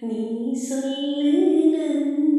நீ சொல்லு